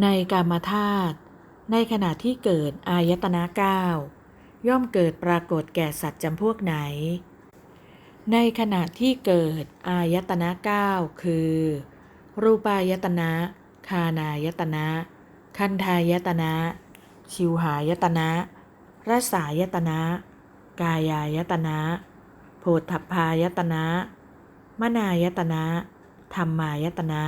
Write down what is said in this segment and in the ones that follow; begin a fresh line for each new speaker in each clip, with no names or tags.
ในกามธาตุในขณะที่เกิดอายตนะเก้าย่อมเกิดปรากฏแก่สัตว์จำพวกไหน ในขณะที่เกิดอายตนะเก้าคือ รูปายตนะ คานายตนะ คันทายตนะ ชิวหายตนะรสายตนะ กายายตนะ โพธพายตนะ มนายตนะ ธรรมายตนะ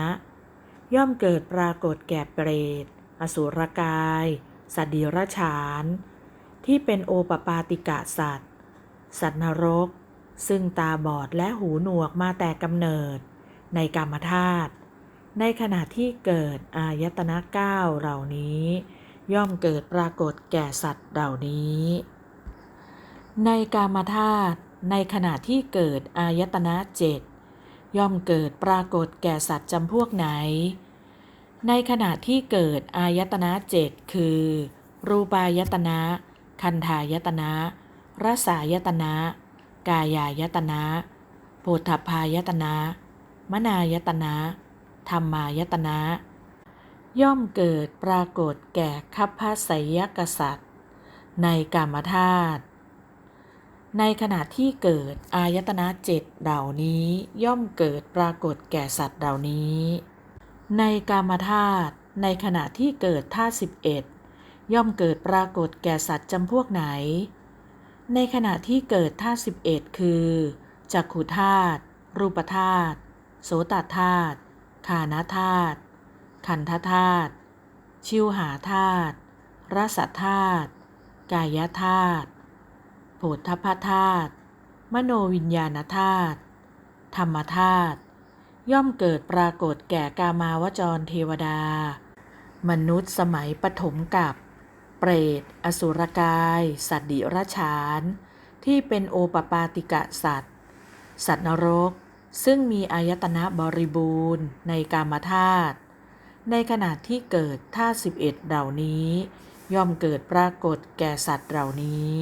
ย่อมเกิดปรากฏแก่เปรต อสุรกาย สัตว์ดิรฉาน ที่เป็นโอปปาติกะสัตว์ สัตว์นรก ซึ่งตาบอดและหูหนวกมาแต่กำเนิด ในกามธาตุ ในขณะที่เกิดอายตนะเก้าเหล่านี้ ย่อมเกิดปรากฏแก่สัตว์เหล่านี้ ในกามธาตุ ในขณะที่เกิดอายตนะเจ็ด ย่อมเกิดปรากฏแก่สัตว์จำพวกไหน ในขณะที่เกิดอายตนะเจ็ดคือ รูปายตนะ คันธายตนะรสายตนะ กายายตนะโพธพายตนะ มนายตนะ ธรรมายตนะ ย่อมเกิดปรากฏแก่คัพพสยกษัตริย์ ในกามธาตุ ในขณะที่เกิดอายตนะเจ็ดเหล่านี้ย่อมเกิดปรากฏแก่สัตว์เหล่านี้ ในกามธาตุในขณะที่เกิดธาตุสิบเอ็ดย่อมเกิดปรากฏแก่สัตว์จำพวกไหน ในขณะที่เกิดธาตุสิบเอ็ดคือจักขุธาตุรูปธาตุโสตธาตุขานธาตุขันธธาตุชิวหาธาตุรสธาตุกายธาตุ ผฏฐพธาตุมโนวิญญาณธาตุธรรมธาตุย่อมเกิดปรากฏแก่กามาวจรเทวดา มนุษย์สมัยปฐมกับเปรต อสุรกาย สัตว์ดิรฉาน ที่เป็นโอปปาติกะสัตว์ สัตว์นรก ซึ่งมีอายตนะบริบูรณ์ในกามธาตุในขณะที่เกิดธาสิบเอ็ดเหล่านี้ ย่อมเกิดปรากฏแก่สัตว์เหล่านี้